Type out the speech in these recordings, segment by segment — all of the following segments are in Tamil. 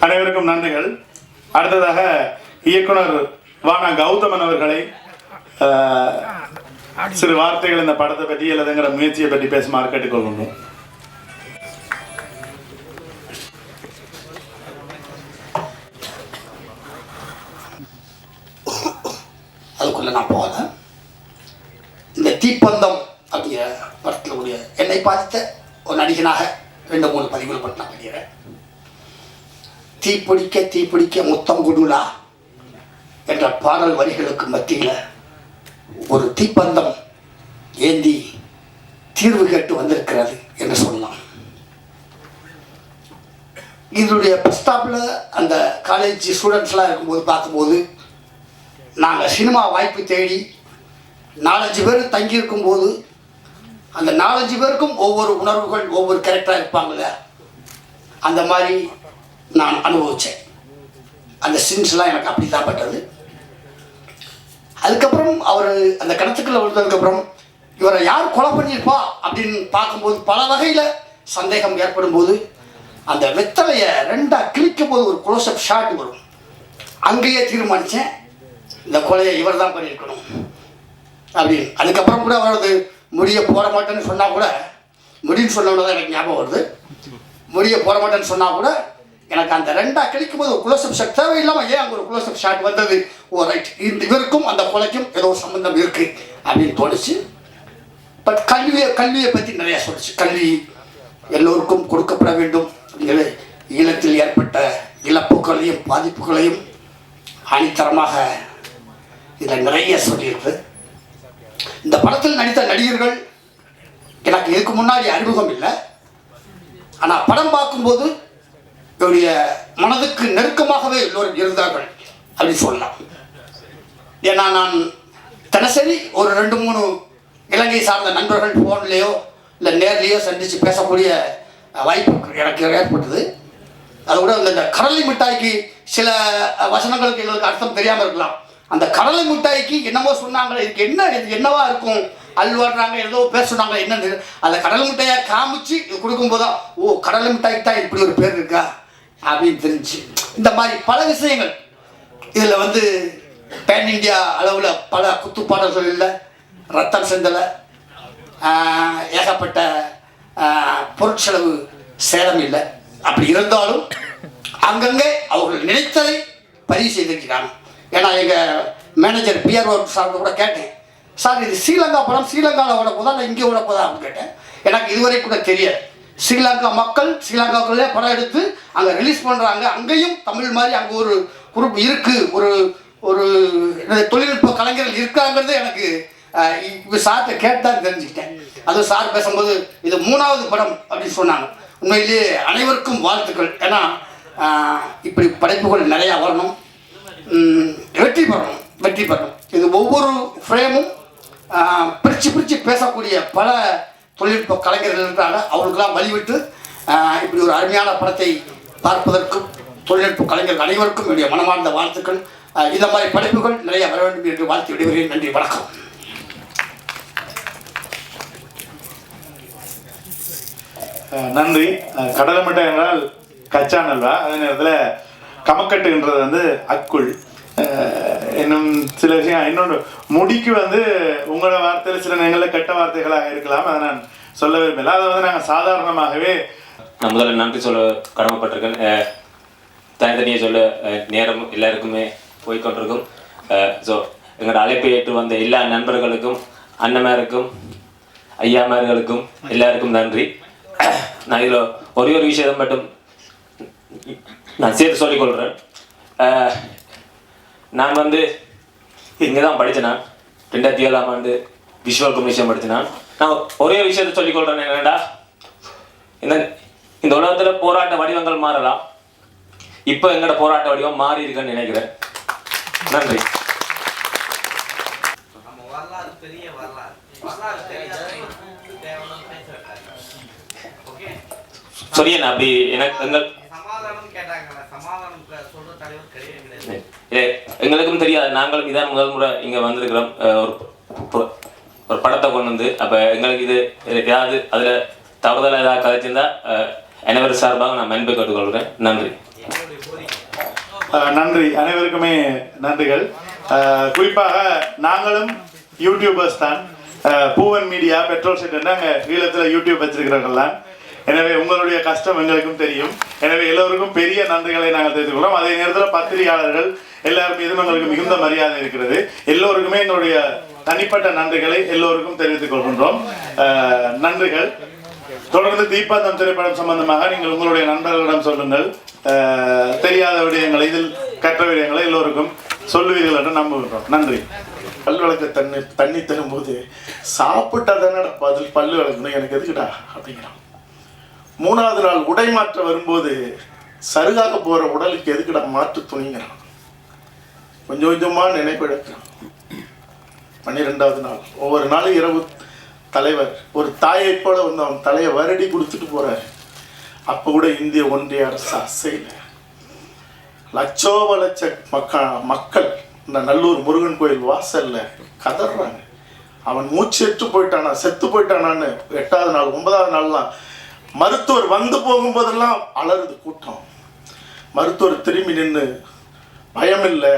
அனைவருக்கும் நன்றிகள். அடுத்ததாக இயக்குனர் வானா கௌதமன் அவர்களை சிறு வார்த்தைகள் இந்த படத்தை பற்றி அல்லதுங்கிற முயற்சியை பற்றி பேசுமாறு கொள்ளணும் அதுக்குள்ள நான் போகல. இந்த தீப்பந்தம் அப்படிங்கிற படத்தில் உடைய என்னை பார்த்த ஒரு நடிகனாக ரெண்டு மூணு பதிவுகள் பண்ண நான் பண்ணிடுறேன் தீப்பிடிக்க தீப்பிடிக்க முத்தம் குடுலா என்ற பாடல் வரிகளுக்கு மத்தியில் ஒரு தீப்பந்தம் ஏந்தி தீர்வு கேட்டு வந்திருக்கிறது என்று சொல்லலாம். இதனுடைய பஸ்டாப்பில் ஸ்டாப்பில் அந்த காலேஜ் ஸ்டூடெண்ட்ஸ்லாம் இருக்கும்போது பார்க்கும்போது நாங்கள் சினிமா வாய்ப்பு தேடி நாலஞ்சு பேர் தங்கியிருக்கும் போது அந்த நாலஞ்சு பேருக்கும் ஒவ்வொரு உணர்வுகள் ஒவ்வொரு கேரக்டராக இருப்பாங்கள்ல அந்த மாதிரி நான் அனுபவித்தேன் அந்த சீன்ஸ்லாம் எனக்கு அப்படி தான் பட்டது. அதுக்கப்புறம் அவர் அந்த கிணத்துக்குள்ளே விழுந்ததுக்கப்புறம் இவரை யார் கொலை பண்ணியிருப்பா அப்படின்னு பார்க்கும்போது பல வகையில் சந்தேகம் ஏற்படும் போது அந்த வெத்தலையை ரெண்டாக கிழிக்கும் போது ஒரு க்ளோஸ்அப் ஷாட் வரும். அங்கேயே தீர்மானித்தேன் இந்த கொலையை இவர் தான் பண்ணியிருக்கணும். அப்படின்னு. அதுக்கப்புறம் கூட அவரது முடிய போட மாட்டேன்னு சொன்னால் கூட முடின்னு சொன்னோன்னு தான் எனக்கு ஞாபகம் வருது. முடிய போட மாட்டேன்னு சொன்னால் கூட எனக்கு அந்த ரெண்டா கிடைக்கும் போது ஒரு குலோசப் ஷாட் தேவையில்லாமல் ஏன் அங்கே ஒரு குலோசப் ஷாட் வந்தது? Oh, ஓ ரைட் இந்த இவருக்கும் அந்த கொலைக்கும் ஏதோ சம்மந்தம் சம்பந்தம் இருக்குது அப்படின்னு தோணுச்சு. பட் கல்வியை கல்வியை பற்றி நிறையா சொல்லுச்சு. கல்வி எல்லோருக்கும் கொடுக்கப்பட வேண்டும். அப்படிங்கிறது ஈழத்தில் ஏற்பட்ட இழப்புகளையும் பாதிப்புகளையும் ஆணித்தரமாக இதில் நிறைய சொல்லியிருக்கு. இந்த படத்தில் நடித்த நடிகர்கள் எனக்கு இதுக்கு முன்னாடி அறிமுகம் இல்லை. ஆனால் படம் பார்க்கும்போது என்னுடைய மனதுக்கு நெருக்கமாகவே எல்லோரும் இருந்தார்கள் அப்படின்னு சொல்லலாம். ஏன்னா நான் தினசரி ஒரு ரெண்டு மூணு இலங்கை சார்ந்த நண்பர்கள் ஃபோன்லேயோ இல்லை நேர்லேயோ சந்தித்து பேசக்கூடிய வாய்ப்பு எனக்கு ஏற்பட்டது. அது கூட இந்த கடலை மிட்டாய்க்கு சில வசனங்களுக்கு எங்களுக்கு அர்த்தம் தெரியாமல் இருக்கலாம். அந்த கடலை மிட்டாய்க்கு என்னமோ சொன்னாங்களே இதுக்கு என்ன இது என்னவா இருக்கும்? அல்வாடுறாங்க ஏதோ பேர் சொன்னாங்க என்னன்னு அந்த கடலை மிட்டாயை காமிச்சு கொடுக்கும்போது தான் ஓ கடலை மிட்டாய்க்கு தான் இப்படி ஒரு பேர் இருக்கா? அப்படின்னு தெரிஞ்சு இந்த மாதிரி பல விஷயங்கள். இதில் வந்து பேன் இந்தியா அளவில் பல குத்துப்பாட இல்லை ரத்தம் செந்தலை ஏகப்பட்ட பொருட்செலவு சேதம் இல்லை. அப்படி இருந்தாலும் அங்கங்கே அவர்கள் நினைத்ததை பதிவு செய்திருக்கிறாங்க. ஏன்னா எங்கள் மேனேஜர் பிஆர்ஓ சார் கூட கேட்டேன். சார் இது ஸ்ரீலங்கா படம் ஸ்ரீலங்காவில் விட போதா இல்லை இங்கே விட போதா? அப்படின்னு கேட்டேன். எனக்கு இதுவரை கூட தெரியாது ஸ்ரீலங்கா மக்கள் ஸ்ரீலங்காவுக்குள்ளே படம் எடுத்து அங்கே ரிலீஸ் பண்ணுறாங்க அங்கேயும் தமிழ் மாதிரி அங்கே ஒரு குரூப் இருக்குது ஒரு ஒரு தொழில்நுட்ப கலைஞர்கள் இருக்காங்கிறது எனக்கு இப்போ சார்கிட்ட கேட்டால் தெரிஞ்சுக்கிட்டேன். அதுவும் சார் பேசும்போது இது மூணாவது படம் அப்படின்னு சொன்னாங்க. உண்மையிலேயே அனைவருக்கும் வாழ்த்துக்கள். ஏன்னா இப்படி படைப்புகள் நிறையா வரணும். வெற்றி பெறணும் வெற்றி பெறணும். இது ஒவ்வொரு ஃப்ரேமும் பிரித்து பிரித்து பேசக்கூடிய பல தொழில்நுட்ப கலைஞர்கள் இருக்கிறாங்க. அவங்களுக்கெல்லாம் வழிவிட்டு இப்படி ஒரு அருமையான படத்தை பார்ப்பதற்கும் தொழில்நுட்ப கலைஞர்கள் அனைவருக்கும் என்னுடைய மனமார்ந்த வாழ்த்துக்கள். இந்த மாதிரி படைப்புகள் நிறைய வர வேண்டும் என்று வாழ்த்து விடுகிறேன் நன்றி வணக்கம். நன்றி. அஹ் கடலை என்றால் கச்சா நல்வா அதே நேரத்தில் கமக்கட்டுன்றது வந்து அக்குள். இன்னும் சில விஷயம் இன்னொன்று முடிக்கு வந்து உங்களோட வார்த்தையில் சில நேரங்களில் கெட்ட வார்த்தைகளாக இருக்கலாம். அதை நான் சொல்ல விரும்பல அதை வந்து நாங்கள் சாதாரணமாகவே நான் முதல்ல நன்றி சொல்ல கடமைப்பட்டிருக்கேன். அஹ், சொல்ல நேரம் எல்லாருக்குமே போய்கொண்டிருக்கும் ஸோ எங்களோட அழைப்பை ஏற்று வந்த எல்லா நண்பர்களுக்கும் அண்ணமாருக்கும் ஐயாமார்களுக்கும் எல்லாருக்கும் நன்றி. நான் இதில் ஒரே ஒரு விஷயம் மட்டும் நான் சேர்த்து சொல்லிக்கொள்கிறேன் நான் வந்து இங்கே தான் படித்தேன் நான். ரெண்டாயிரத்தி ஏழாம் ஆண்டு விஷுவல் கம்யூனிகேஷன் படித்தேன் நான். நான் ஒரே விஷயத்தை சொல்லிக்கொள்கிறேன் என்னடா? இந்த இந்த உலகத்தில் போராட்ட வடிவங்கள் மாறலாம். இப்போ எங்களோட போராட்ட வடிவம் மாறி இருக்குன்னு நினைக்கிறேன். நன்றி. சொரியன் அப்படி எனக்கு எங்கள் எங்களுக்கும் தெரியாது. நாங்களும் இதான் முதல் முறை இங்கே வந்திருக்கிறோம். ஒரு ஒரு படத்தை கொண்டு வந்து அப்போ எங்களுக்கு இது ஏதாவது அதில் தவறுதலாக ஏதாவது கதைச்சிருந்தா அனைவரும் சார்பாக நான் மென்பை கேட்டுக்கொள்கிறேன். நன்றி. நன்றி. அனைவருக்குமே நன்றிகள். குறிப்பாக நாங்களும் யூடியூபர்ஸ் தான். பூவன் மீடியா பெட்ரோல் செட் நாங்கள் ஈழத்தில் யூடியூப் வச்சிருக்கிறவர்கள் எனவே உங்களுடைய கஷ்டம் எங்களுக்கும் தெரியும். எனவே எல்லோருக்கும் பெரிய நன்றிகளை நாங்கள் தெரிவித்துக் கொள்கிறோம். அதே நேரத்தில் பத்திரிகையாளர்கள் எல்லாரும் மீதும் எங்களுக்கு மிகுந்த மரியாதை இருக்கிறது. எல்லோருக்குமே எங்களுடைய தனிப்பட்ட நன்றிகளை எல்லோருக்கும் தெரிவித்துக் கொள்கின்றோம். நன்றிகள். தொடர்ந்து தீபாந்தம் திரைப்படம் சம்பந்தமாக நீங்கள் உங்களுடைய நண்பர்களிடம் சொல்லுங்கள். தெரியாத விடயங்களை இதில் கற்ற விடயங்களை எல்லோருக்கும் சொல்லுவீர்கள் என்று நம்புகின்றோம். நன்றி. பல் விளக்க தண்ணி தண்ணி தரும்போது சாப்பிட்டா தானே பதில் பல்லு விளக்குன்னு எனக்கு எதுக்குடா அப்படிங்கிறான். மூணாவது நாள் உடை மாற்ற வரும்போது சருகாக போற உடலுக்கு எதுக்குடா மாற்று துணிங்கிறான். கொஞ்சம் கொஞ்சமா நினைப்பிழக்கிறான் பன்னிரெண்டாவது நாள். ஒவ்வொரு நாளும் இரவு தலைவர் ஒரு தாயை போல வந்து அவன் தலையை வருடி கொடுத்துட்டு போறாரு. அப்ப கூட இந்திய ஒன்றிய அரசு அசையல. லட்சோப லட்ச மக்க மக்கள் இந்த நல்லூர் முருகன் கோயில் வாசல்ல கதறாங்க அவன் மூச்சு எட்டு போயிட்டானா செத்து போயிட்டானான்னு எட்டாவது நாள் ஒன்பதாவது நாள்லாம் மருத்துவர் வந்து போகும்போதெல்லாம் அலறுது கூட்டம். மருத்துவர் திரும்பி நின்று பயமில்லை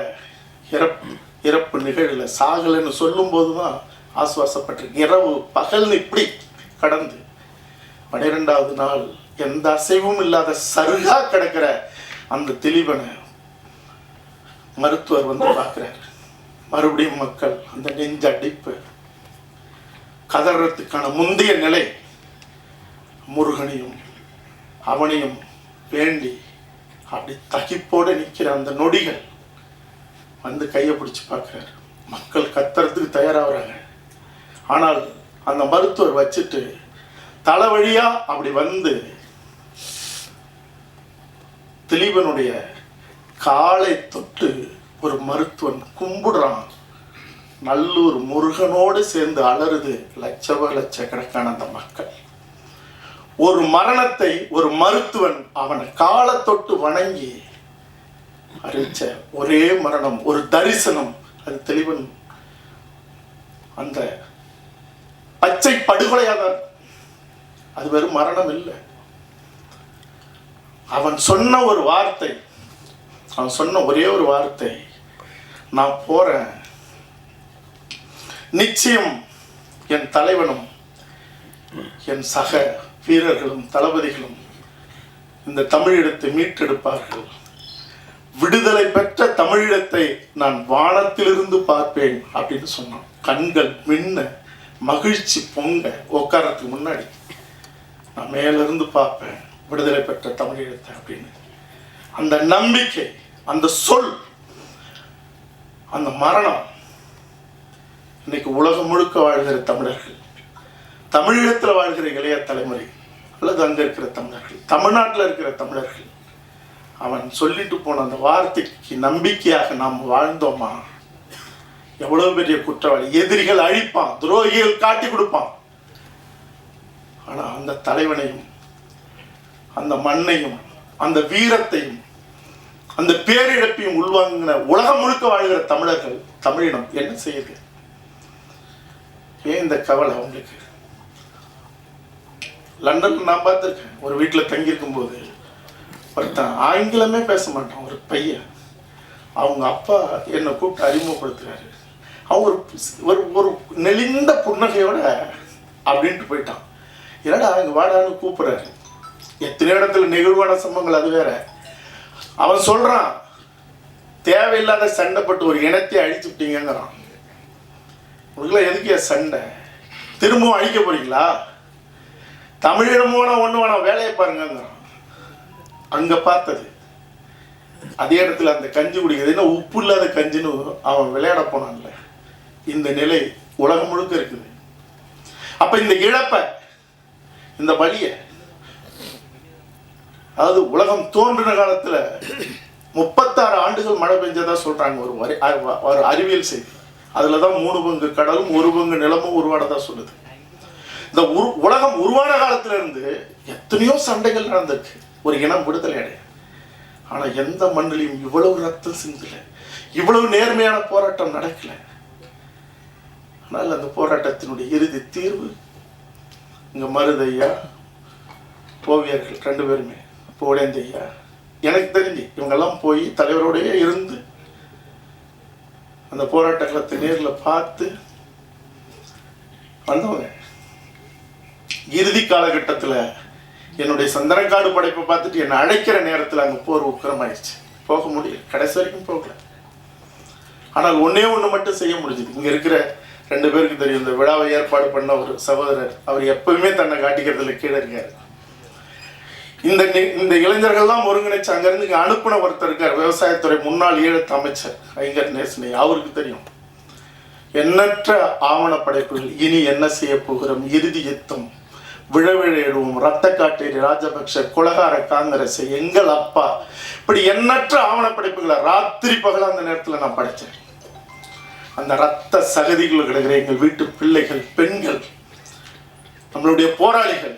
இறப்பு இறப்பு நிகழல சாகலைன்னு சொல்லும்போது தான் ஆசுவாசப்பட்டிருக்கு. இரவு பகல்னு இப்படி கடந்து பன்னிரெண்டாவது நாள் எந்த அசைவும் இல்லாத சருகா கிடக்கிற அந்த தெளிவனை மருத்துவர் வந்து பார்க்குறாரு. மறுபடியும் மக்கள் அந்த நெஞ்ச அடிப்பு கதறத்துக்கான முந்தைய நிலை முருகனையும் அவனையும் வேண்டி அப்படி தகிப்போடு நிற்கிற அந்த நொடிகள் வந்து கையை பிடிச்சி பார்க்குறாரு. மக்கள் கத்துறதுக்கு தயாராகிறாங்க. ஆனால் அந்த மருத்துவர் வச்சுட்டு தலைவழியா அப்படி வந்து திலீபனுடைய காலை தொட்டு ஒரு மருத்துவன் கும்பிடுறான். நல்லூர் முருகனோடு சேர்ந்து அலறுது லட்சவ லட்சக்கணக்கான அந்த மக்கள். ஒரு மரணத்தை ஒரு மருத்துவன் அவனை காலத்தொட்டு வணங்கி அறிவிச்ச ஒரே மரணம் ஒரு தரிசனம். அது தெளிவன் அந்த பச்சை படுகொலையாக அது வெறும் மரணம் இல்லை. அவன் சொன்ன ஒரு வார்த்தை அவன் சொன்ன ஒரே ஒரு வார்த்தை நான் போறேன். நிச்சயம் என் தலைவனும் என் சக வீரர்களும் தளபதிகளும் இந்த தமிழீழத்தை மீட்டெடுப்பார்கள். விடுதலை பெற்ற தமிழீழத்தை நான் வானத்திலிருந்து பார்ப்பேன் அப்படின்னு சொன்னான். கண்கள் மின்ன மகிழ்ச்சி பொங்க உட்காரத்துக்கு முன்னாடி நான் மேலிருந்து பார்ப்பேன் விடுதலை பெற்ற தமிழீழத்தை அப்படின்னு. அந்த நம்பிக்கை அந்த சொல் அந்த மரணம் இன்னைக்கு உலகம் முழுக்க வாழ்கிற தமிழர்கள். தமிழீழத்தில் வாழ்கிற இளைய தலைமுறை அல்லது அங்கே இருக்கிற தமிழர்கள் தமிழ்நாட்டில் இருக்கிற தமிழர்கள் அவன் சொல்லிட்டு போன அந்த வார்த்தைக்கு நம்பிக்கையாக நாம் வாழ்ந்தோமா? எவ்வளவு பெரிய குற்றவாளி. எதிரிகள் அழிப்பான் துரோகிகள் காட்டி கொடுப்பான். ஆனா அந்த தலைவனையும் அந்த மண்ணையும் அந்த வீரத்தையும் அந்த பேரிழப்பையும் உள்வாங்கின உலகம் முழுக்க வாழ்கிற தமிழர்கள் தமிழினம் என்ன செய்யுது? ஏன் இந்த கவலை அவங்களுக்கு? லண்டன்ல நான் பார்த்துருக்கேன். ஒரு வீட்டில் தங்கியிருக்கும் போது ஒருத்தன் ஆங்கிலமே பேச மாட்டான் ஒரு பையன். அவங்க அப்பா என்னை கூப்பிட்டு அறிமுகப்படுத்துறாரு. அவங்க ஒரு ஒரு ஒரு நெளிந்த புன்னகையோட அப்படின்ட்டு போயிட்டான். என்னடா அவங்க வாடான்னு கூப்பிட்றாரு. எத்தனை இடத்துல நெகிழ்வான சம்பவங்கள் அது வேற. அவன் சொல்கிறான் தேவையில்லாத சண்டைப்பட்டு ஒரு இனத்தை அழிச்சு விட்டீங்கிறான் உங்களுக்குலாம் எதுக்கு சண்டை? திரும்பவும் அழிக்க போறீங்களா? தமிழிடம் போன ஒன்று வேணாம் வேலையை பாருங்கிறான் அங்கே பார்த்தது அதே இடத்துல அந்த கஞ்சி குடிக்கிறது. என்ன உப்பு இல்லாத கஞ்சின்னு அவன் விளையாட போனான்ல. இந்த நிலை உலகம் முழுக்க இருக்குது. அப்ப இந்த இழப்பை இந்த வழியை அதாவது உலகம் தோன்றின காலத்துல முப்பத்தாறு ஆண்டுகள் மழை பெஞ்சதா சொல்றாங்க ஒரு ஒரு அறிவியல் செய்தி. அதில் தான் மூணு பங்கு கடலும் ஒரு பங்கு நிலமும் உருவானதா சொல்லுது. இந்த உரு உலகம் உருவான காலத்துல இருந்து எத்தனையோ சண்டைகள் நடந்திருக்கு. ஒரு இனம் விடுதலை அடைய ஆனா எந்த மண்ணிலையும் இவ்வளவு ரத்தம் சிந்தல இவ்வளவு நேர்மையான போராட்டம் நடக்கல. ஆனால் அந்த போராட்டத்தினுடைய இறுதி தீர்வு இங்க மருதையா ஓவியர்கள் ரெண்டு பேருமே போடேந்தையா எனக்கு தெரிஞ்சு இவங்கெல்லாம் போய் தலைவரோடையே இருந்து அந்த போராட்ட களத்தை நேரில் பார்த்து வந்தவங்க. இறுதி காலகட்டத்தில் என்னுடைய சந்தனக்காடு படைப்பை பார்த்துட்டு என்னை அழைக்கிற நேரத்தில் அங்கே போர் உக்கிரமாயிடுச்சு போக முடியல. கடைசி வரைக்கும் போகல. ஆனால் ஒன்றே ஒன்று மட்டும் செய்ய முடிஞ்சுது. இங்கே இருக்கிற ரெண்டு பேருக்கு தெரியும். இந்த விழாவை ஏற்பாடு பண்ண ஒரு சகோதரர் அவர் எப்பவுமே தன்னை காட்டிக்கிறதுல கீழே இருக்கார். இந்த நி- இந்த இளைஞர்கள்லாம் ஒருங்கிணைச்சு அங்கேருந்து இங்கே அனுப்புன ஒருத்தர் இருக்கார். விவசாயத்துறை முன்னாள் ஈழத்து அமைச்சர் ஐங்கர் நேசனை அவருக்கு தெரியும். எண்ணற்ற ஆவணப்படைப்புகள் இனி என்ன செய்ய போகிறோம்? இறுதி யுத்தம். விழவிழையிடுவோம். ரத்த காட்டேரி ராஜபக்ஷ குலகார காங்கிரஸ் எங்கள் அப்பா. இப்படி எண்ணற்ற ஆவண படைப்புகளை ராத்திரி பகல அந்த நேரத்தில் நான் படித்தேன். அந்த ரத்த சகதிகள் கிடக்கிற எங்கள் வீட்டு பிள்ளைகள் பெண்கள் நம்மளுடைய போராளிகள்.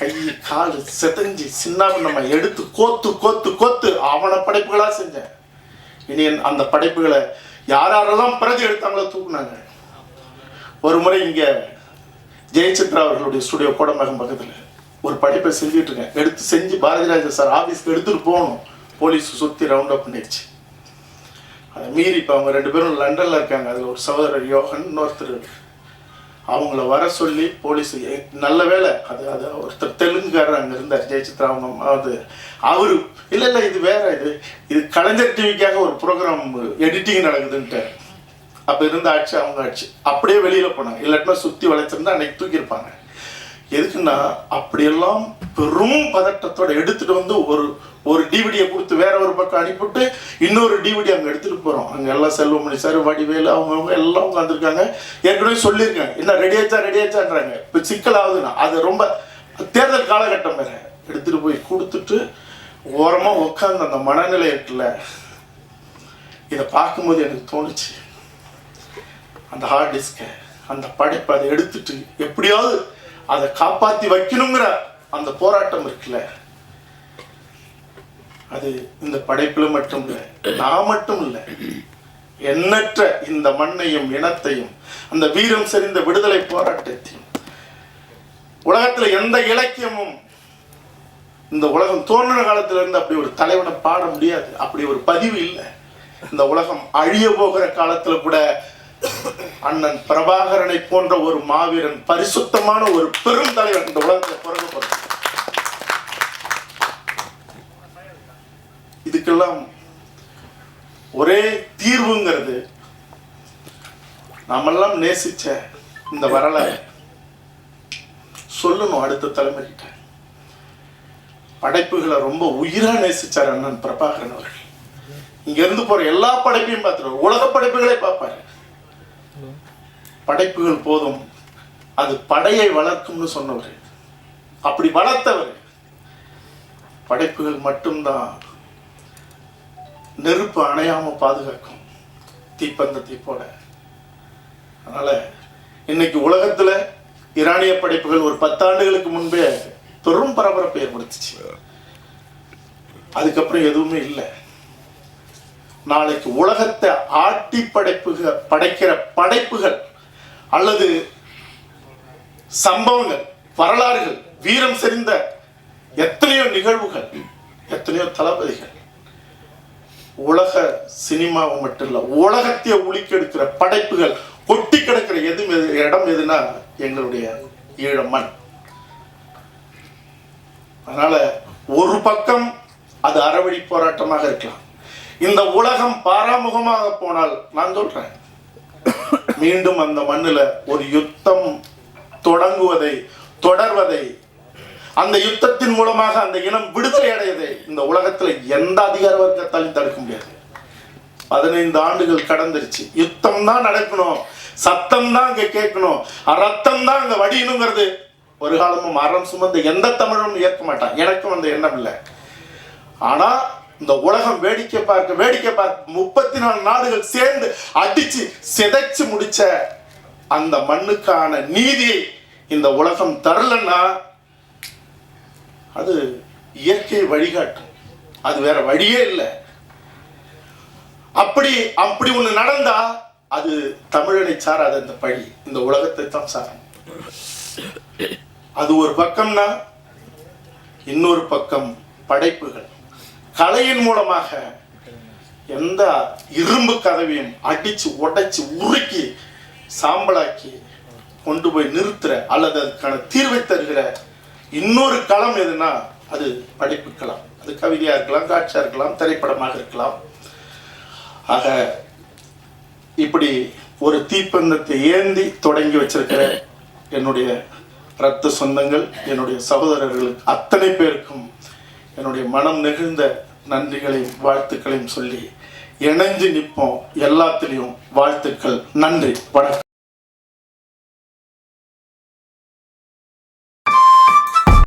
கை கால் செதஞ்சி சின்ன நம்ம எடுத்து கோத்து கோத்து கோத்து ஆவண படைப்புகளாக செஞ்சேன். இனி அந்த படைப்புகளை யாரெல்லாம் பிரதி எடுத்தாங்களோ தூக்குனாங்க. ஒரு முறை இங்கே ஜெயசித்ரா அவர்களுடைய ஸ்டுடியோ கோடம்பகம் பக்கத்தில் ஒரு படைப்பை செஞ்சுட்டு இருக்கேன். எடுத்து செஞ்சு பாரதிராஜா சார் ஆஃபீஸ்க்கு எடுத்துட்டு போகணும். போலீஸ் சுற்றி ரவுண்ட் அப் பண்ணிடுச்சு. அதை மீறி இப்போ அவங்க ரெண்டு பேரும் லண்டனில் இருக்காங்க. அதில் ஒரு சகோதரர் யோகன் இன்னொருத்தர் அவங்கள வர சொல்லி போலீஸ் நல்ல வேலை அது அது ஒருத்தர் தெலுங்குக்காரர் அங்கே இருந்தார் ஜெயசித்ரா அவங்க அது அவரு இல்லை இல்லை இது வேற இது இது கலைஞர் டிவிக்காக ஒரு ப்ரோக்ராம் எடிட்டிங் நடக்குதுன்ட்டு அப்போ இருந்த ஆட்சி அவங்க ஆட்சி. அப்படியே வெளியில் போனாங்க. இல்லாட்டினா சுற்றி வளைச்சிருந்தா அன்னைக்கு தூக்கியிருப்பாங்க. எதுக்குன்னா அப்படியெல்லாம் பெரும் பதட்டத்தோட எடுத்துட்டு வந்து ஒரு ஒரு டிவிடியை கொடுத்து வேற ஒரு பக்கம் அனுப்பிவிட்டு இன்னொரு டிவிடி அங்கே எடுத்துகிட்டு போகிறோம் அங்கே எல்லாம் செல்வமணி சார் வடிவேலு அவங்கவுங்க எல்லாம் உட்காந்துருக்காங்க ஏற்கனவே சொல்லியிருக்காங்க என்ன ரெடி ஆச்சா ரெடி ஆச்சான்றாங்க. இப்போ சிக்கல் ஆகுதுன்னா அது ரொம்ப தேர்தல் காலகட்டம் வேற. எடுத்துகிட்டு போய் கொடுத்துட்டு ஓரமாக உட்காந்து அந்த மனநிலை இருக்குல்ல இதை பார்க்கும்போது எனக்கு தோணுச்சு. அந்த ஹார்ட் டிஸ்கை அந்த படைப்பை அதை எடுத்துட்டு எப்படியாவது அதை காப்பாத்தி வைக்கணுங்கிற அந்த போராட்டம் இருக்குல்ல. அது இந்த படைப்புல மட்டும் இல்லை நான் மட்டும் இல்லை எண்ணற்ற இந்த மண்ணையும் இனத்தையும் அந்த வீரம் செறிந்த விடுதலை போராட்டத்தையும் உலகத்துல எந்த இலக்கியமும் இந்த உலகம் தோன்றின காலத்துல இருந்து அப்படி ஒரு தலைவனை பாட முடியாது. அப்படி ஒரு பதிவு இல்லை. இந்த உலகம் அழிய போகிற காலத்துல கூட அண்ணன் பிரபாகரனை போன்ற ஒரு மாவீரன் பரிசுத்தமான ஒரு பெருந்தலைவன் இந்த உலகத்தை பிறகு இதுக்கெல்லாம் ஒரே தீர்வுங்கிறது நாமெல்லாம் நேசிச்ச இந்த வரலாறு. சொல்லணும் அடுத்த தலைமுறைகிட்ட. படைப்புகளை ரொம்ப உயிரா நேசிச்சார் அண்ணன் பிரபாகரன் அவர்கள். இங்க இருந்து போற எல்லா படைப்பையும் பார்த்துருவார் உலக படைப்புகளை பார்ப்பாரு. படைப்புகள் போதும். அது படையை வளர்க்கும்னு சொன்னவர். அப்படி வளர்த்தவர். படைப்புகள் மட்டும்தான் நெருப்பு அணையாம பாதுகாக்கும். தீப்பந்தத்தை போல அதனால இன்னைக்கு உலகத்துல ஈரானிய படைப்புகள் ஒரு பத்தாண்டுகளுக்கு முன்பே பெரும் பரபரப்பை ஏற்படுத்துச்சு. அதுக்கப்புறம் எதுவுமே இல்லை. நாளைக்கு உலகத்தை ஆட்டி படைப்புக படைக்கிற படைப்புகள் அல்லது சம்பவங்கள் வரலாறுகள் வீரம் செறிந்த எத்தனையோ நிகழ்வுகள் எத்தனையோ தளபதிகள். உலக சினிமாவை மட்டும் இல்ல உலகத்தையே உலுக்கெடுக்கிற படைப்புகள் கொட்டி கிடக்கிற எது எது- இடம் எதுனா எங்களுடைய ஈழ மண் அதனால ஒரு பக்கம் அது அறவழி போராட்டமாக இருக்கலாம் இந்த உலகம் பாராமுகமாக போனால் நான் சொல்றேன். மீண்டும் அந்த மண்ணில் ஒரு யுத்தம் தொடங்குவதை தொடர்வதை அந்த யுத்தத்தின் மூலமாக அந்த இனம் விடுதலை அடையதை இந்த உலகத்தில் எந்த அதிகார வர்க்கத்தாலும் தடுக்க முடியாது. பதினைந்து ஆண்டுகள் கடந்துருச்சு. யுத்தம் தான் நடக்கணும். சத்தம் தான் அங்க கேட்கணும். ரத்தம் தான் அங்க வடியணுங்கிறது ஒரு காலமும் அறம் சுமந்து எந்த தமிழும் ஏற்க மாட்டான். எனக்கும் அந்த எண்ணம் இல்லை. ஆனால் இந்த உலகம் வேடிக்கை பார்க்க வேடிக்கை பார்க்க முப்பத்தி நாலு நாடுகள் சேர்ந்து அடிச்சு சிதைச்சு முடிச்ச அந்த மண்ணுக்கான நீதி இந்த உலகம் தரலன்னா அது இயற்கை வழிகாட்டும். அது வேற வழியே இல்லை. அப்படி அப்படி ஒண்ணு நடந்தா அது தமிழனை சாராத இந்த பழி. இந்த உலகத்தை தான் சாரும். அது ஒரு பக்கம்னா இன்னொரு பக்கம் படைப்புகள். கலையின் மூலமாக எந்த இரும்பு கதவையும் அடிச்சு உடைச்சு உருக்கி சாம்பலாக்கி கொண்டு போய் நிறுத்துற அல்லது அதுக்கான தீர்வை தருகிற இன்னொரு களம் எதுனா அது படைப்பு களம். அது கவிதையா இருக்கலாம் காட்சியா இருக்கலாம் திரைப்படமாக இருக்கலாம். ஆக இப்படி ஒரு தீப்பந்தத்தை ஏந்தி தொடங்கி வச்சிருக்கிற என்னுடைய ரத்த சொந்தங்கள் என்னுடைய சகோதரர்களுக்கு அத்தனை பேருக்கும் என்னுடைய மனம் நெகிழ்ந்த நன்றிகளையும் வாழ்த்துக்களையும் சொல்லி இணைஞ்சு நிற்போம். எல்லாத்துலேயும் வாழ்த்துக்கள். நன்றி. வணக்கம்.